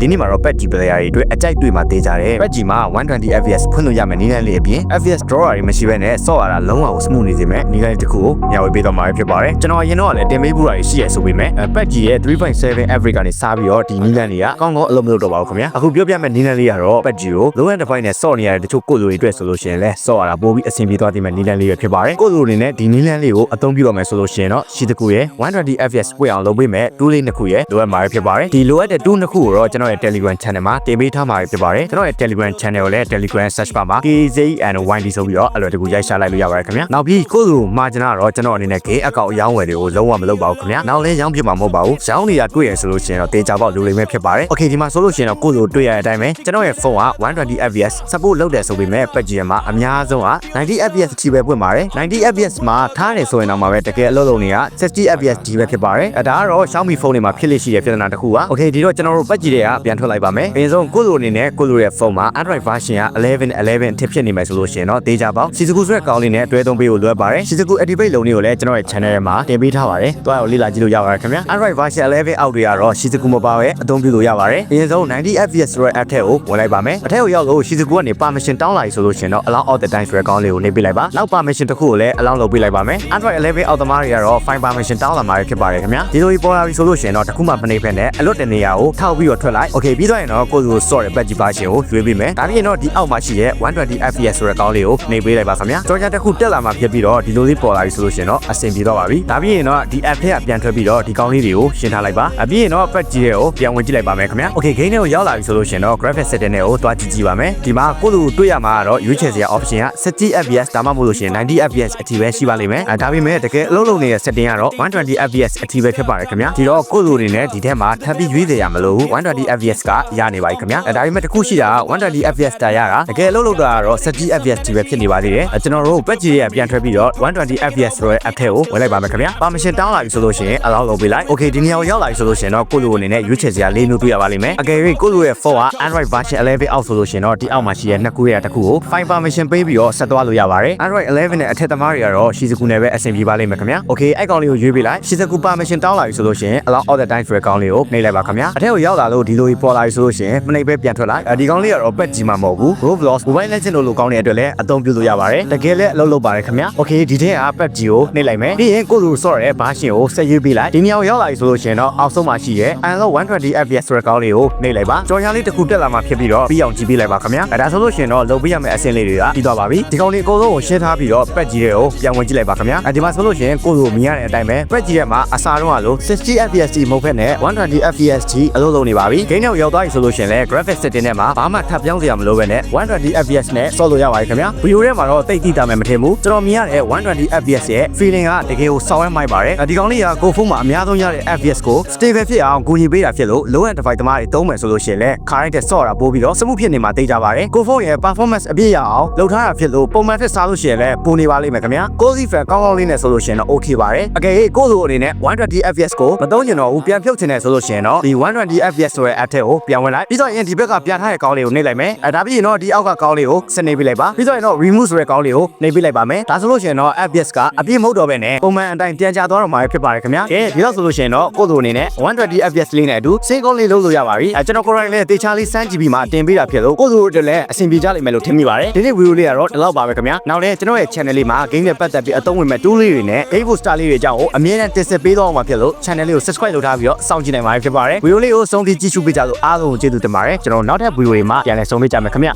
ဒီနေ့မှာတော့ PUBG player တွေအတွက်အကြိုက်တွေ့မှာတေးကြတယ် PUBG မှာ120 FPS ဖွင့်လို့ရမယ်နည်းလမ်းလေးအပြင် FPS drawer တွေမရှိဘဲနဲ့ဆော့ရတာလုံးဝကို smooth နေစေမယ်နည်းလမ်းတစ်ခုကိုမျှဝေပေးတော့မှာဖြစ်ပါတယ်ကျွန်တော်အရင်တော့လည်းတင်ပေးပူတာရှိရဆိုပေမဲ့ PUBG ရဲ့3.7 average ကနေစပြီးတော့ဒီနည်းလမ်းတွေကကောင်းကောင်းအလုပ်မလုပ်တော့ပါဘူးခင်ဗျာအခုပြောပြမယ့်နည်းလမ်းလေးကတော့ PUBG ကို low end device နဲ့ဆော့နေရတဲ့တချို့ကိုယ်လိုတွေအတွက်ဆိုလို့ရှိရင်လည်းဆော့ရတာပိုပြီးအဆင်ပြေသွားတဲ့နည်းလမ်းလေးပဲဖြစ်ပါတယ်ကိုယ်လိုအနေနဲ့ဒီနည်းလမ်းလေးကိုအသုံးပြုတော့မယ်ဆိုလို့ရှိရင်တော့ရှိတကူရဲ့120 FPS ပွင့်အောင်လုပ်ပေးမယ်တူးလေးနှစ်ခုရဲ့လိုအပ်မှာဖြစ်ပါတယ်ဒီလိုအပ်တဲ့တူးနှစ်ခုကိုတော့ကျွန်တော်ရဲ့ Telegram channel မှာတင်ပေးထားမှာဖြစ်ပါတယ်ကျွန်တော်ရဲ့ Telegram channel ကိုလည်း Telegram search bar မှာ KZNYD ဆိုပြီးတော့အလွယ်တကူရိုက်ရှာလိုက်လို့ရပါတယ်ခင်ဗျာနောက်ပြီးကိုယ်လိုမှာကျွန်တော်တော့ကျွန်တော်အနေနဲ့ game အကောင့်အယောင်းဝယ်တွေကိုလုံးဝမလုပ်ပါဘူးခင်ဗျာနောက်လည်းရောင်းပြမှာမဟုတ်ပါဘူးရောင်းနေတာတွေ့ရဆိုလို့ရှိရင်တော့တေချာပေါက်လူလိမ့်မဲ့ဖြစ်ပါတယ် Okay ဒီမှာဆိုလို့ရှိရင်တော့ကိုယ်လိုတွေ့ရတဲ့အတိုင်းပဲကျွန်တော်ရဲ့ဖုန်းက120 FPS support လုပ်တယ်ဆိုပေမဲ့ patch မှာအများဆုံးက90 FPS ချီပဲပွင့်ပါတယ်90 FPS မှာထားတယ်ဆိုရင်တော့မှပဲတကယ်အလုပ်လုပ်နေတာ60 FPS ကြီးပဲဖြစ်ပါတယ်အဲဒါကတော့ Xiaomi ဖုန်းတွေမှာဖြစ်လိရှိတဲ့ပြဿနာတစ်ခုပါ Okay ဒီတော့ကျွန်တော်တို့ patch တွေကပြန်ထွက်လိုက်ပါမယ်အရင်ဆုံးကိုယ်လိုအနေနဲ့ကိုယ်လိုရဲ့ဖုန်းမှာ Android version က11 11အထစ်ဖြစ်နေမယ်ဆိုလို့ရှိရင်တော့တေချာပေါက် Shizuku ဆိုတဲ့ကောင်းလေးနဲ့တွဲသုံးပေးဖို့လွယ်ပါတယ် Shizuku activate လုံးလေးကိုလည်းကျွန်တော်ရဲ့ channel ထဲမှာတင်ပေးထားပါတယ်တွားကိုလေ့လာကြည့်လို့ရပါတယ်ခင်ဗျာ Android version 11အောက်တွေကတော့ Shizuku မပါပဲအသုံးပြုလို့ရပါတယ်အရင်ဆုံး 90 FPS ဆိုတဲ့ app ထဲကိုဝင်လိုက်ပါမယ်အထက်ကိုရောက်လို့ Shizuku ကနေ permission တောင်းလာပြီဆိုလို့ရှိရင်တော့ allow all the time ဆိုတဲ့ကောင်းလေးကိုနှိပ်ပေးလိုက်ပါနောက် permission တစ်ခုကိုလည်း allow လုပ်ပေးလိုက်ပါမယ် Android 11အောက်သမားတွေကတော့ file permission တောင်းလာမှာဖြစ်ပါတယ်ခင်ဗျာဒီလိုကြီးပေါ်လာပြီဆိုလို့ရှိရင်တော့တစ်ခုမှမနှိပ်ဖက်နဲ့အလွတ်တဲ့နေရာကိုထောက်ပြီးတော့ထွက်လိုက် okay ပြီးတော့ရင်တော့ကိုယ်ကို sort တဲ့ patch version ကိုရွေးပေးမယ်ဒါပြင်တော့ဒီအောက်မှာရှိတဲ့120 FPS ဆိုတဲ့ကောင်းလေးကိုနှိပ်ပေးလိုက်ပါခင်ဗျာကြော်ကြတစ်ခုတက်လာမှာဖြစ်ပြီးတော့ဒီလိုလေးပေါ်လာပြီဆိုလို့ရှိရင်တော့အဆင်ပြေတော့ပါပြီဒါပြင်တော့ဒီ app ထဲကပြန်ထွက်ပြီးတော့ဒီကောင်းလေးတွေကိုရှင်းထားလိုက်ပါအပြင်တော့ patch တွေကိုပြန်ဝင်ကြည့်လိုက်ပါမယ်ခင်ဗျာ okay game ထဲကိုရောက်လာပြီဆိုလို့ရှိရင်တော့ graphic setting တွေကိုတွားကြည့်ကြည့်ပါမယ်ဒီမှာကိုယ့်လူတွေ့ရမှာကတော့ရွေးချယ်စရာ option က60 fps ဒါမှမဟုတ်လို့ရှိရင်90 fps အထိပဲရှိပါလိမ့်မယ်အဲဒါပေမဲ့တကယ်အလုံးလုံးနေတဲ့ setting ကတော့120 fps အထိပဲဖြစ်ပါတယ်ခင်ဗျာဒီတော့ကိုယ့်လူအနေနဲ့ဒီထဲမှာထပ်ပြီးရွေးစရာမလိုဘူး120 fps ကရနေပါပြီခင်ဗျာအဲဒါပေမဲ့တခုရှိတာက120 fps တာရတာတကယ်အလုံးလုံးတာကတော့60 fps အထိပဲဖြစ်နေပါသေးတယ်အဲကျွန်တော်တို့ patch တွေကပြန်ထွက်ပြီးတော့120 fps ဆိုတဲ့ app ထဲကိုဝင်လိုက်ပါမယ်ခင်ဗျာ permission တောင်းလာပြီဆိုလို့ရှိရင် allow လုပ်ပေးလိုက် okay ဒီနေရာကိုရောက်လာပြီဆိုလို့ရှိရင်တော့ကိုယ့်လူအနေနဲ့ရွေးချယ်စရာလေးမျိုးတွေ့ရပါလိမ့်မယ်အကယ်၍ကိုယ့်လူရဲ့ဖုန်းက Android version 11အောက်ဆိုလို့ရှိရင်တော့ဒီအောက်မှာရှိတဲ့နှစ်ခုရဲ့တစ်ခုကို file permission ပေးပြီးတော့ဆက်သွားလို့ရပါတယ် Android 11နဲ့အထက်သမားတွေကတော့ Shizuku နဲ့ပဲအဆင်ပြေပါလိမ့်မယ်ခင်ဗျာ okay အဲ့ကောင်လေးကိုရွေးပေးလိုက် Shizuku permission တောင်းလာပြီဆိုလို့ရှိရင် allow all the time ဆိုတဲ့ကောင်လေးကိုနှိပ်လိုက်ပါခင်ဗျာအထက်ကိုရောက်လာလို့ဒီလိုပေါ်လာပြီဆိုလို့ရှိရင်မနှိပ်ပဲပြန်ထွက်လိုက်ဒီကောင်လေးကတော့ pet ကြီးမှာမဟုတ်ဘူး Roblox Mobile Legends လို့လို့ကောင်းတဲ့အတွက်လည်းအသုံးပြုလို့ရပါတယ်တကယ်လည်းအလုပ်လုပ်ပါတယ်ခင်ဗျာ okay ဒီထဲက pet ကြီးကိုနှိပ်လိုက်မယ်ပြီးရင်ကိုယ်လိုဆော့ရဲဘာရှင်ကိုဆက်ရွေးပေးလိုက်ဒီနေရာကိုရောက်လာပြီဆိုလို့ရှိရင်တော့အောက်ဆုံးမှာရှိရဲ့ Unlock 120 FPS ဆိုတဲ့ကောင်းလေးကိုနှိပ်လိုက်ပါကြော်ရလေးတစ်ခုတက်လာမှဖြစ်ပြီးတော့ပြီးအောင်ကြည့်ပေးလိုက်ပါခင်ဗျာအဲဒါဆိုလို့ရှိရင်တော့လုပ်ပေးရမယ့်အဆင့်လေးတွေကပြီးသွားပါပြီဒီကောင်လေးအကုန်လုံးကိုရှင်းထားပြီးတော့ pet ကြီးတွေကိုပြန်ဝင်ကြည့်လိုက်ပါခင်ဗျာအဲဒီမှာဆိုလို့ရှိရင်ကိုယ်လိုမြင်ရတဲ့အတိုင်းပဲ pet ကြီးရဲ့မှာအစားတော့ကလို့60 FPS ကြီးမဟုတ်ဘဲနဲ့120 FPS ကြီးအလုပ်လုပ်နေပါပြီဂိမ်းထဲကိုရောက်သွားပြီဆိုလို့ရှိရင်လည်း graphics setting ထဲမှာဘာမှထပ်ပြောင်းစရာမလိုဘဲနဲ့120 FPS နဲ့ဆော့လို့ရပါတယ်ခင်ဗျာဗီဒီယိုထဲမှာတော့တိတ်တိတာမယ်မထင်ဘူးကျွန်တော်မြင်ရတဲ့120 FPS ရဲ့ feeling ကတကယ်ကိုစောင်းရမိုက်ပါတယ်ဒီကောင်လေးကကိုဖုန်းမှာအများဆုံးရတဲ့ FPS ကို stable ဖြစ်အောင်ကူညီပေးတာဖြစ်လို့ low end device တမားတွေသုံးမယ်ဆိုလို့ရှိရင်လည်းခါရိုက်တဲ့ဆော့တာပို့ပြီးတော့စမှုဖြစ်နေမှာသိကြပါတယ်ကိုဖုန်းရဲ့ performance အပြည့်ရအောင်လုပ်ထားတာဖြစ်လို့ပုံမှန်ထက်စားလို့ရှိရင်လည်းပိုနေပါလိမ့်မယ်ခင်ဗျာ cozy fan ကောင်းကောင်းလေးနဲ့ဆိုလို့ရှိရင်တော့ okay ပါတယ်အကယ်၍ကိုလိုအနေနဲ့120 FPS ကိုမသုံးချင်တော့ဘူးပြန်ဖြုတ်ချင်တယ်ဆိုလို့ရှိရင်တော့ဒီ120 FPS ဆိုတဲ့ app ထဲကိုပြန်ဝင်လိုက်ပြီးတော့ရင်ဒီဘက်ကပြန်ထားတဲ့ကောင်းလေးကိုနှိပ်လိုက်မယ်အဲဒါပြီးရင်တော့ဒီအောက်ကကောင်းလေးကိုစနေပေးလိုက်ပါပြီးတော့ရင်တော့ remove ဆိုတဲ့ကောင်းလေးကိုနှိပ်ပေးလိုက်ပါမယ်ဒါဆိုလို့ရှိရင်တော့ FPS ကအပြည့်မဟုတ်တော့ဘဲနဲ့ပုံမှန်အတိုင်းပြန်ကြသွားတော့မှာဖြစ်ပါတယ်ခင်ဗျာကဲဒီတော့ဆိုလို့ရှိရင်တော့ကိုလိုအနေနဲ့120 FPS လေးနဲ့အတူစေကောင်းလေးလုပ်လို့ရပါပြီအဲကျွန်တော်ကိုယ်တိုင်လည်းတေချာလေးစမ်းကြည့်ပြီးမှတင်ပေးတာဖြစ်လို့ကိုလိုတို့လည်းအဆင်ပြေကြလိမ့်မယ်လို့ထင်မိပါတယ်ဒီနေ့ဗီဒီယိုလေးကတော့ဒီလောက်ပါပဲခင်ဗျာနောက်လည်းကျွန်တော်ရဲ့ channel လေးမှာ game နဲ့ပတ်သက်ပြီးအသုံးဝင်မဲ့ tool လေးတွေနဲ့ game booster လေးတွေအကြောင်းကိုအမြဲတမ်းတင်ဆက်ပေးသွားမှာဖြစ်လို့ channel လေးကို subscribe လုပ်ထားပြီးတော့စောင့်ကြည့်နိုင်ပါတယ်ဖြစ်ပါတယ်ဗီဒီယိုလေးကိုဆုံးဖြတ်ကြည့်ရှုပေးကြလို့အားလုံးကိုကျေးဇူးတင်ပါတယ်ကျွန်တော်နောက်ထပ်ဗီဒီယိုတွေမှာပြန်လည်ဆုံတွေ့ကြမယ်ခင်ဗျ